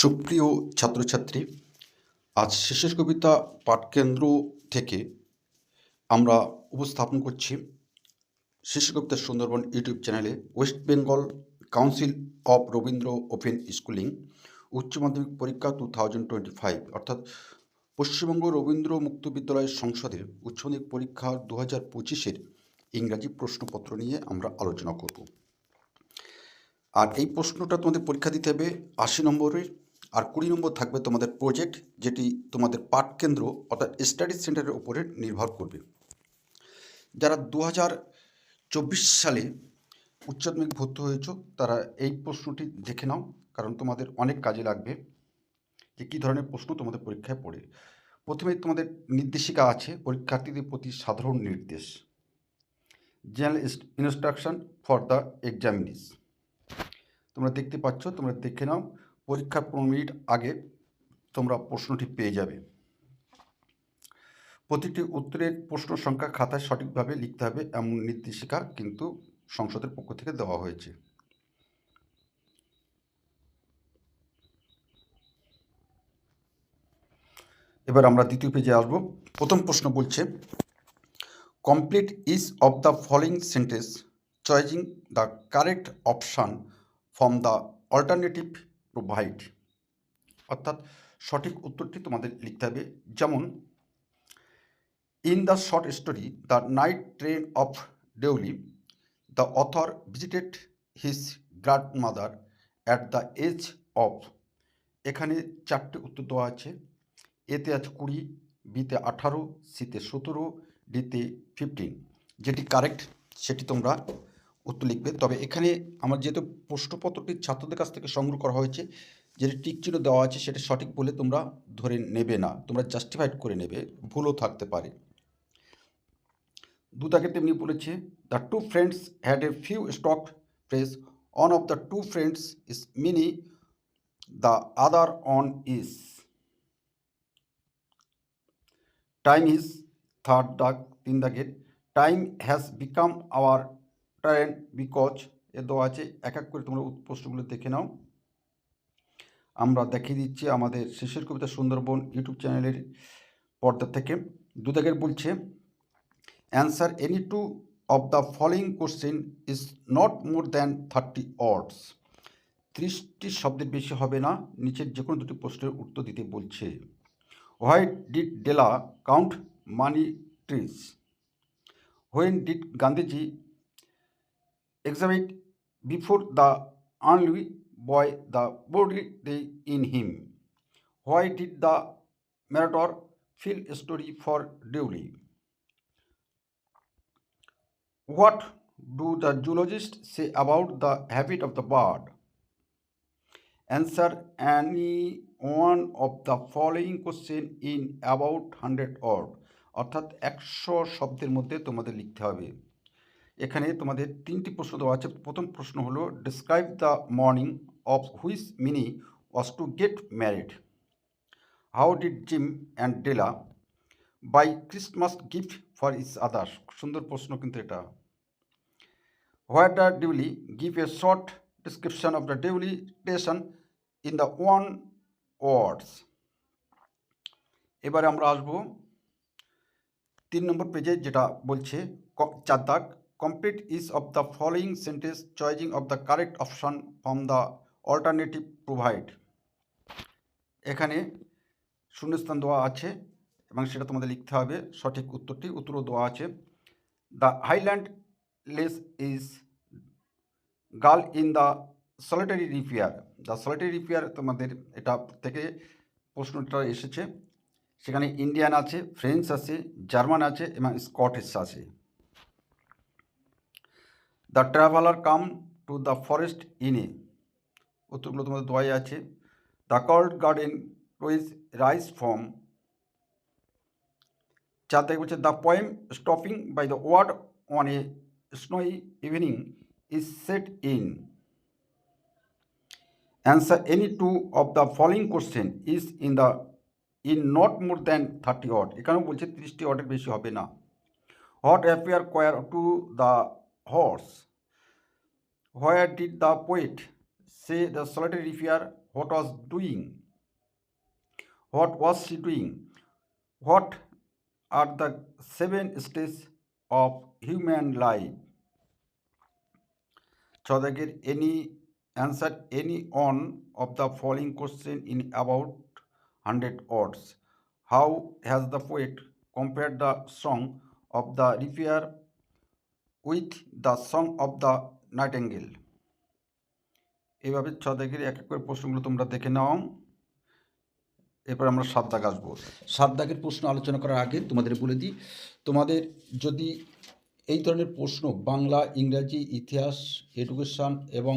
সুপ্রিয় ছাত্রছাত্রী, আজ শেষের কবিতা পাঠকেন্দ্র থেকে আমরা উপস্থাপন করছি শিশু কবিতা সুন্দরবন ইউটিউব চ্যানেলে West Bengal council of Rabindra open schooling, উচ্চ মাধ্যমিক পরীক্ষা টু থাউজেন্ড টোয়েন্টি ফাইভ, অর্থাৎ পশ্চিমবঙ্গ রবীন্দ্র মুক্ত বিদ্যালয় সংসদের উচ্চ মাধ্যমিক পরীক্ষা দু হাজার পঁচিশের ইংরাজি প্রশ্নপত্র নিয়ে আমরা আলোচনা করব। আর এই প্রশ্নটা তোমাদের পরীক্ষা দিতে হবে আশি নম্বরের আর কুড়ি নম্বর থাকবে তোমাদের প্রজেক্ট যেটি তোমাদের পাঠ কেন্দ্র অর্থাৎ স্টাডি সেন্টারের উপরে নির্ভর করবে। যারা দু হাজার চব্বিশ সালে উচ্চ মাধ্যমিক ভর্তি হয়েছ, তারা এই প্রশ্নটি দেখে নাও, কারণ তোমাদের অনেক কাজে লাগবে যে কী ধরনের প্রশ্ন তোমাদের পরীক্ষায় পড়ে। প্রথমে তোমাদের নির্দেশিকা আছে পরীক্ষার্থীদের প্রতি সাধারণ নির্দেশ। General instruction for the examinees তোমরা দেখতে পাচ্ছ, তোমরা দেখে নাও পরীক্ষার পনেরো মিনিট আগে তোমরা প্রশ্নটি পেয়ে যাবে। প্রতিটি উত্তরের প্রশ্ন সংখ্যা খাতায় সঠিকভাবে লিখতে হবে এমন নির্দেশিকা কিন্তু সংসদের পক্ষ থেকে দেওয়া হয়েছে। এবার আমরা দ্বিতীয় পেজে আসব। প্রথম প্রশ্ন বলছে complete each of the following sentence choosing the correct option from the alternative provide অর্থাৎ সঠিক উত্তরটি তোমাদের লিখতে হবে। যেমন in the short story the night train of Deoli the author visited his grandmother at the age of এখানে চারটে উত্তর দেওয়া আছে। এতে আছে কুড়ি বিতে আঠারো সিতে সতেরো ডিতে ফিফটিন যেটি কারেক্ট সেটি তোমরা উত্তর লিখবে। তবে এখানে আমার যেহেতু প্রশ্নপত্রটি ছাত্রদের কাছ থেকে সংগ্রহ করা হয়েছে যেটি টিক চিহ্ন দেওয়া আছে সেটা সঠিক বলে তোমরা ধরে নেবে না, তোমরা জাস্টিফাইড করে নেবে, ভুলও থাকতে পারে। দুদাকে তেমনি বলেছে the two friends had a few stock phrase one of the two friends is Mini the other one is time is third ডাক তিন দাগের time has become hour time because এ দেওয়া আছে, এক এক করে তোমরা প্রশ্নগুলো দেখে নাও। আমরা দেখিয়ে দিচ্ছি আমাদের শেষের কবিতা সুন্দরবন ইউটিউব চ্যানেলের পর্দা থেকে। দুদাগের বলছে answer any two of the following question is not more than thirty words ত্রিশটি শব্দের বেশি হবে না, নিচের যে কোনো দুটি প্রশ্নের উত্তর দিতে বলছে। Why did Della count money thrice when did Gandhiji exhibit before the only boy the body day in him. Why did the narrator a story for Dewey? What do the zoologists say about the habit of the bird? Answer any one of the following question in about 100 word অর্থাৎ একশো শব্দের মধ্যে তোমাদের লিখতে হবে এখানে তোমাদের তিনটি প্রশ্ন দেওয়া আছে। প্রথম প্রশ্ন হলো describe the morning of which Mini was to get married how did Jim and Della buy Christmas gift for each others সুন্দর প্রশ্ন কিন্তু এটা। Where the Deoli give a short description of the Deoli station in the one words এবারে আমরা আসব তিন নম্বর পেজে যেটা বলছে চার দাগ। Complete is of the following sentence, choosing of the correct option from the alternative provide. এখানে শূন্যস্থান দেওয়া আছে এবং সেটা তোমাদের লিখতে হবে। সঠিক উত্তরটি, উত্তরও দেওয়া আছে। The highland lass is girl in the solitary reaper the solitary reaper তোমাদের এটা থেকে প্রশ্নটা এসেছে। সেখানে ইন্ডিয়ান আছে ফ্রেঞ্চ আছে জার্মান আছে এবং স্কটিশ আছে। The traveller came to the forest in উত্তরগুলো তোমাদের দোয়াই আছে। The cold garden rose rise from চার থেকে বলছে the poem stopping by the word on a snowy evening is set in answer any two of the following question is in the in not more than thirty word এখানেও বলছে তিরিশটি ওয়ার্ডের বেশি হবে না। What affair query to the horse. Where did the poet say the solitary repair what was doing what was she doing what are the seven stages of human life Chodagir, any answer any one of the following question in about 100 words how has the poet compared the song of the repair with the song of the nightingale এইভাবে ছ দাগের এক এক করে প্রশ্নগুলো তোমরা দেখে নাও। এরপর আমরা সাত দাগ আসব। সাত দাগের প্রশ্ন আলোচনা করার আগে তোমাদের বলে দিই, তোমাদের যদি এই ধরনের প্রশ্ন বাংলা, ইংরাজি, ইতিহাস, এডুকেশান এবং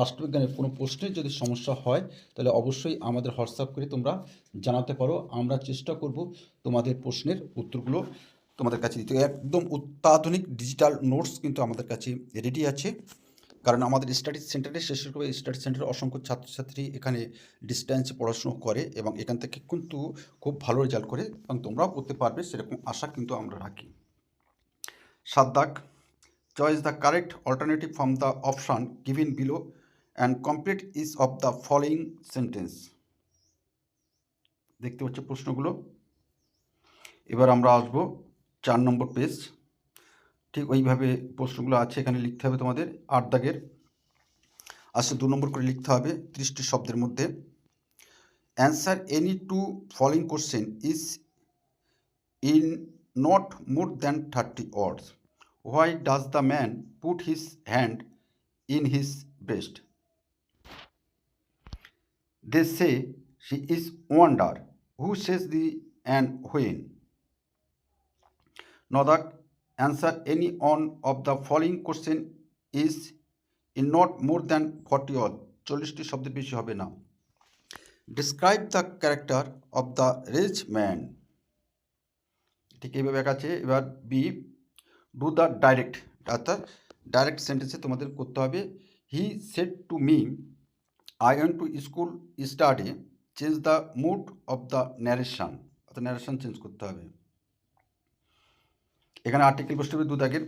রাষ্ট্রবিজ্ঞানের কোনো প্রশ্নে যদি সমস্যা হয়, তাহলে অবশ্যই আমাদের হোয়াটসঅ্যাপ করে তোমরা জানাতে পারো। আমরা চেষ্টা করব তোমাদের প্রশ্নের উত্তরগুলো তোমাদের কাছে দিতে একদম অত্যাধুনিক ডিজিটাল নোটস কিন্তু আমাদের কাছে রেডি আছে। কারণ আমাদের স্টাডি সেন্টারে শেষের করে স্টাডি সেন্টারে অসংখ্য ছাত্রছাত্রী এখানে ডিস্ট্যান্সে পড়াশুনো করে এবং এখান থেকে কিন্তু খুব ভালো রেজাল্ট করে এবং তোমরাও করতে পারবে, সেরকম আশা কিন্তু আমরা রাখি। সাত দাগ choice the correct alternative from the option given below and complete each of the following sentence দেখতে পাচ্ছ প্রশ্নগুলো? এবার আমরা আসব চার নম্বর পেজ ঠিক ওইভাবে প্রশ্নগুলো আছে, এখানে লিখতে হবে তোমাদের, আট দাগের। আসলে দু নম্বর করে লিখতে হবে ত্রিশটি শব্দের মধ্যে। Answer any two following question is in not more than thirty words why does the man put his hand in his breast they say she is wonder who says the and when Nodak, answer any one of the following question is in not more than 40 word. চল্লিশটি শব্দের বেশি হবে না। Describe the character of the rich man ঠিক এইভাবে আছে। এবার B do the direct অর্থাৎ ডাইরেক্ট সেন্টেন্সে তোমাদের করতে হবে। He said to me I went to school study change the mood of the narration অর্থাৎ ন্যারেশন চেঞ্জ করতে হবে। এখানে আর্টিকেল হবে দু দাগের।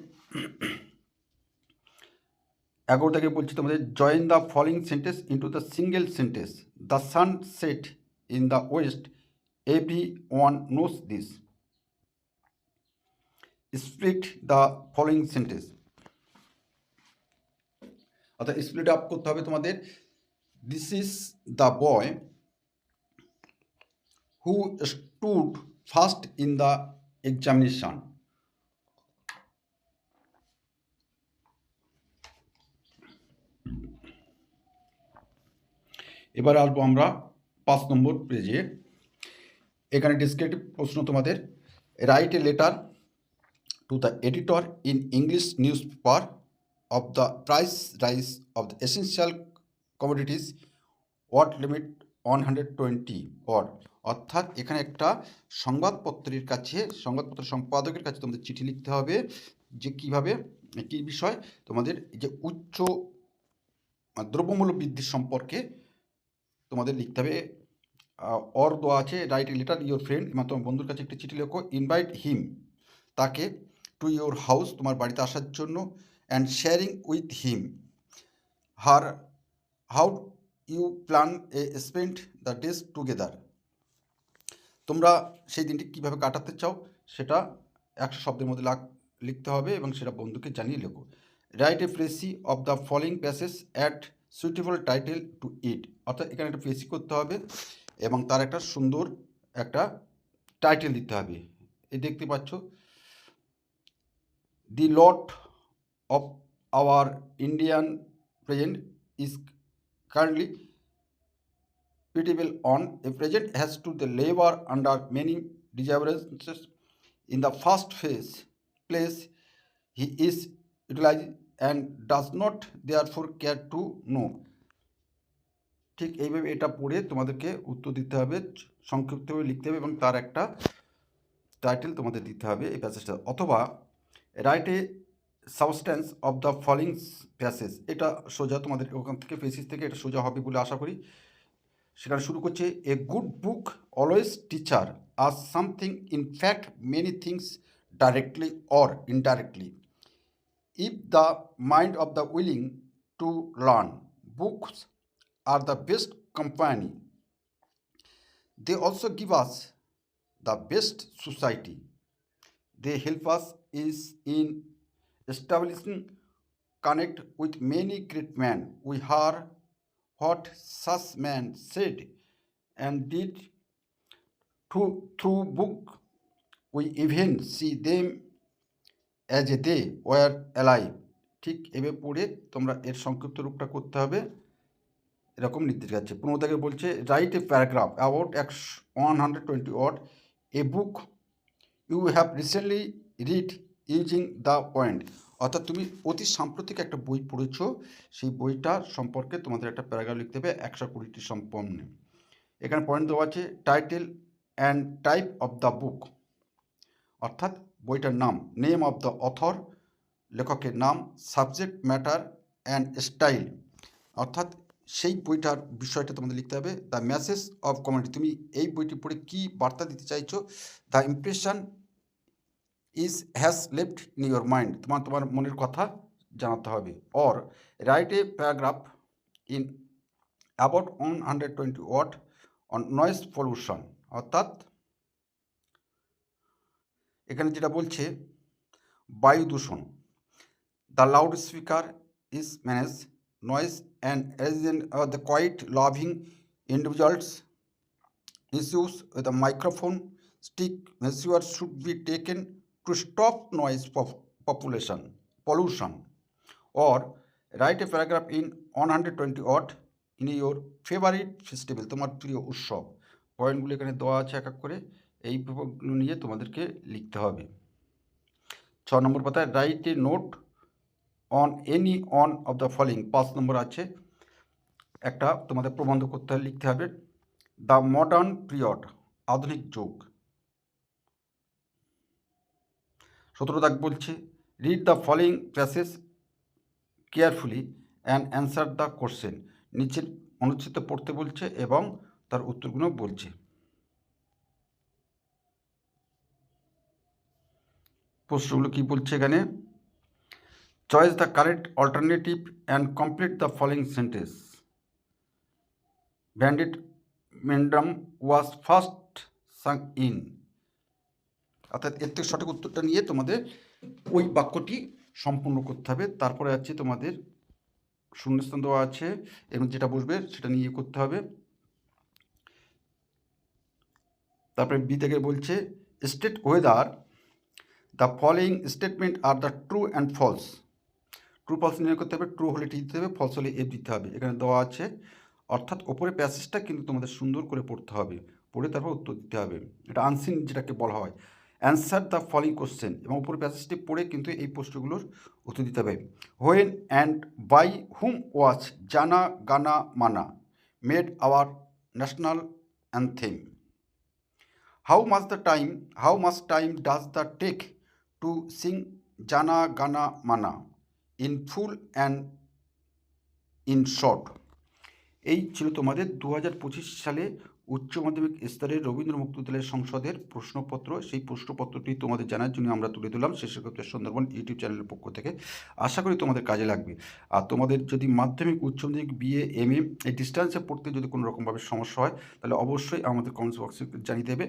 এগারো দাগে বলছি তোমাদের join the following sentence into the single sentence the sun set in the west everyone knows this split the following sentence অর্থাৎ স্প্লিট আপ করতে হবে তোমাদের। This is the boy who stood first in the examination এবার আসব আমরা পাঁচ নম্বর পেজে। এখানে ডিসক্রিপটিভ প্রশ্ন তোমাদের। Write a letter to the editor in English newspaper of the price rise of the essential commodities word limit one hundred twenty word অর্থাৎ এখানে একটা সংবাদপত্রের কাছে, সংবাদপত্র সম্পাদকের কাছে তোমাদের চিঠি লিখতে হবে যে কীভাবে, কী বিষয়, তোমাদের যে উচ্চ, দ্রব্যমূল্য বৃদ্ধির সম্পর্কে তোমাদের লিখতে হবে। অর দেওয়া আছে write a letter your friend এবং তোমার বন্ধুর কাছে একটি চিঠি লেখো ইনভাইট হিম তাকে টু ইউর হাউস তোমার বাড়িতে আসার জন্য and sharing with him her how you plan a spend the days together তোমরা সেই দিনটি কীভাবে কাটাতে চাও, সেটা একশো শব্দের মধ্যে লাগ, লিখতে হবে এবং সেটা বন্ধুকে জানিয়ে লেখো। Write a precis of the following passage at suitable title to it অর্থাৎ এখানে একটা প্রেসি করতে হবে এবং তার একটা সুন্দর একটা টাইটেল দিতে হবে। এই দেখতে পাচ্ছ? The lot of our Indian peasant is currently pitiable on a president has to the labor under many disturbances. In the first phase, place he is and does not therefore care to know. ঠিক এইভাবে এটা পড়ে তোমাদেরকে উত্তর দিতে হবে, সংক্ষিপ্তভাবে লিখতে হবে এবং তার একটা টাইটেল তোমাদের দিতে হবে এই প্যাসেজটা অথবা write a substance of the following passage এটা সোজা তোমাদের ওখান থেকে পেসিস থেকে এটা সোজা হবে বলে আশা করি। সেখানে শুরু করছে a good book always teacher are something in fact many things directly or indirectly if the mind of the willing to learn, books are the best company. They also give us the best society. They help us is in establishing connect with many great men. We heard what such men said and did through, through book. We even see them as a they were alive ঠিক এভাবে পড়ে তোমরা এর সংক্ষিপ্ত রূপটা করতে হবে। এরকম নির্দেশ যাচ্ছে পনেরো থেকে বলছে write a paragraph about x one hundred twenty word a book you have recently read using the point অর্থাৎ তুমি অতি সাম্প্রতিক একটা বই পড়েছো, সেই বইটা সম্পর্কে তোমাদের একটা প্যারাগ্রাফ লিখতে হবে একশো কুড়িটি সম্পন্ন। এখানে পয়েন্ট দেওয়া আছে title and type of the book অর্থাৎ বইটার নাম নেম অফ দ্য অথর লেখকের নাম সাবজেক্ট ম্যাটার অ্যান্ড স্টাইল অর্থাৎ সেই বইটার বিষয়টা তোমাদের লিখতে হবে দ্য মেসেজ অফ কমেডি তুমি এই বইটি পড়ে কী বার্তা দিতে চাইছো? The impression is has left in your mind তোমার তোমার মনের কথা জানাতে হবে। Or write a paragraph in about one hundred twenty word on noise pollution অর্থাৎ এখানে যেটা বলছে, বায়ু দূষণ। The loud speaker is manage noise and agent the quiet loving individuals issues with the microphone stick measure should be taken to stop noise population pollution or write a paragraph in one hundred twenty word in your favourite festival তোমার প্রিয় উৎসব। পয়েন্টগুলো এখানে দেওয়া আছে এক এক করে। এই ব্যাপারগুলো নিয়ে তোমাদেরকে লিখতে হবে। ছ নম্বর পাতায় write a note on any one of the following পাঁচ নম্বর আছে, একটা তোমাদের প্রবন্ধ করতে লিখতে হবে দ্য মডার্ন পিরিয়ড আধুনিক যুগ। সতেরো দাগ বলছে read the following passage carefully and answer the question নিচের অনুচ্ছেদ পড়তে বলছে এবং তার উত্তরগুলো বলছে। প্রশ্নগুলো কী বলছে এখানে? Choose the correct alternative and complete the following sentence Bande Mataram was first sung in অর্থাৎ এর থেকে সঠিক উত্তরটা নিয়ে তোমাদের ওই বাক্যটি সম্পূর্ণ করতে হবে। তারপরে আছে তোমাদের শূন্যস্থান দেওয়া আছে এবং যেটা বসবে সেটা নিয়ে করতে হবে। তারপরে বি থেকে বলছে state whether the following statement R the true and false true false নির্ণয় করতে হবে ট্রু হলে টি দিতে হবে ফলস হলে এফ দিতে হবে। এখানে দেওয়া আছে, অর্থাৎ ওপরে প্যাসেজটা কিন্তু তোমাদের সুন্দর করে পড়তে হবে। পড়ে তারপর উত্তর দিতে হবে। এটা আনসিন যেটাকে বলা হয়। অ্যান্সার দ্য ফলোইং কোশ্চেন এবং উপরে প্যাসেজটি পড়ে কিন্তু এই প্রশ্নগুলোর উত্তর দিতে হবে। When and by whom was Jana, Gana, Mana made our national anthem how much the time how much time does the take to sing Jana Gana Mana in full and in short এই ছিল তোমাদের দু হাজার পঁচিশ সালে উচ্চ মাধ্যমিক স্তরের রবীন্দ্র মুক্তবিদ্যালয় সংসদের প্রশ্নপত্র। সেই প্রশ্নপত্রটি তোমাদের জানার জন্য আমরা তুলে দিলাম শেষকৃত্য সুন্দরবন ইউটিউব চ্যানেলের পক্ষ থেকে। আশা করি তোমাদের কাজে লাগবে। আর তোমাদের যদি মাধ্যমিক, উচ্চ মাধ্যমিক, বিএ এম এ এই ডিস্টেন্সে পড়তে যদি কোনো রকমভাবে সমস্যা হয়, তাহলে অবশ্যই আমাদের কমেন্টস বক্সে জানিয়ে দেবে।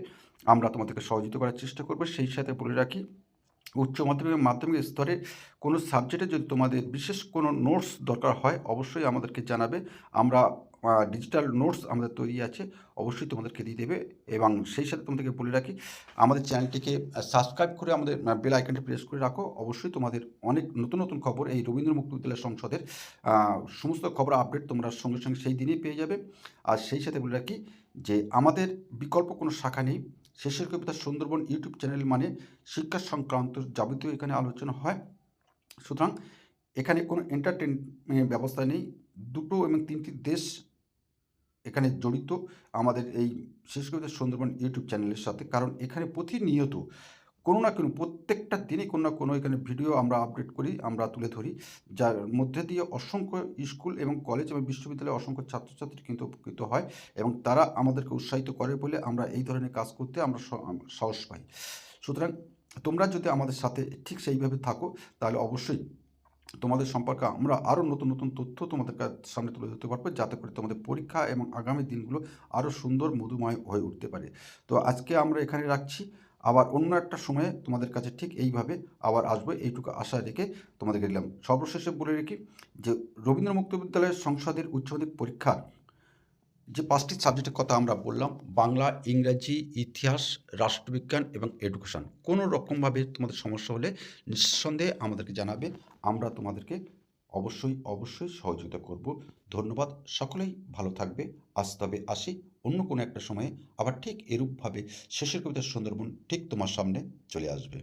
আমরা তোমাদেরকে সহযোগিতা করার চেষ্টা করব। সেই সাথে বলে রাখি উচ্চ মাধ্যমিক মাধ্যমিক স্তরে কোনো সাবজেক্টে যদি তোমাদের বিশেষ কোনো নোটস দরকার হয়, অবশ্যই আমাদেরকে জানাবে। আমরা ডিজিটাল নোটস আমাদের তৈরি আছে, অবশ্যই তোমাদেরকে দিয়ে দেবে এবং সেই সাথে তোমাদেরকে বলে রাখি, আমাদের চ্যানেলটিকে সাবস্ক্রাইব করে আমাদের বেল আইকনটি প্রেস করে রাখো। অবশ্যই তোমাদের অনেক নতুন নতুন খবর এই রবীন্দ্র মুক্ত বিদ্যালয় সংসদের সমস্ত খবর আপডেট তোমরা সঙ্গে সঙ্গে সেই দিনই পেয়ে যাবে। আর সেই সাথে বলে রাখি যে আমাদের বিকল্প কোনো শাখা নেই। শেষের কবিতা সুন্দরবন ইউটিউব চ্যানেল মানে শিক্ষা সংক্রান্ত যাবতীয় এখানে আলোচনা হয়। সুতরাং এখানে কোনো এন্টারটেন ব্যবস্থা নেই। দুটো এবং তিনটি দেশ এখানে জড়িত আমাদের এই শেষ কবিতা সুন্দরবন ইউটিউব চ্যানেলের সাথে। কারণ এখানে প্রতিনিয়ত কোনো না কোনো, প্রত্যেকটা দিনই কোনো না কোনো এখানে ভিডিও আমরা আপডেট করি, আমরা তুলে ধরি। যার মধ্যে দিয়ে অসংখ্য স্কুল এবং কলেজ এবং বিশ্ববিদ্যালয়ে অসংখ্য ছাত্রছাত্রী কিন্তু উপকৃত হয় এবং তারা আমাদেরকে উৎসাহিত করে বলে আমরা এই ধরনের কাজ করতে আমরা সাহস পাই। সুতরাং তোমরা যদি আমাদের সাথে ঠিক সেইভাবে থাকো, তাহলে অবশ্যই তোমাদের সম্পর্কে আমরা আরও নতুন নতুন তথ্য তোমাদের সামনে তুলে ধরতে পারব, যাতে করে তোমাদের পরীক্ষা এবং আগামী দিনগুলো আরও সুন্দর, মধুময় হয়ে উঠতে পারে। তো আজকে আমরা এখানে রাখছি। আবার অন্য একটা সময়ে তোমাদের কাছে ঠিক এইভাবে আবার আসব, এইটুকু আশা রেখে তোমাদেরকে দিলাম। সর্বশেষে বলে রেখি যে রবীন্দ্র মুক্ত বিদ্যালয়ের সংসদের উচ্চ মাধ্যমিক পরীক্ষার যে পাঁচটি সাবজেক্টের কথা আমরা বললাম, বাংলা, ইংরাজি, ইতিহাস, রাষ্ট্রবিজ্ঞান এবং এডুকেশন, কোনো রকমভাবে তোমাদের সমস্যা হলে নিঃসন্দেহে আমাদেরকে জানাবে। আমরা তোমাদেরকে অবশ্যই অবশ্যই সহযোগিতা করব। ধন্যবাদ। সকলেই ভালো থাকবে। আজ আসি। অন্য কোনো একটা সময়ে আবার ঠিক এরূপভাবে শেষের কবিতার সুন্দরবন ঠিক তোমার সামনে চলে আসবে।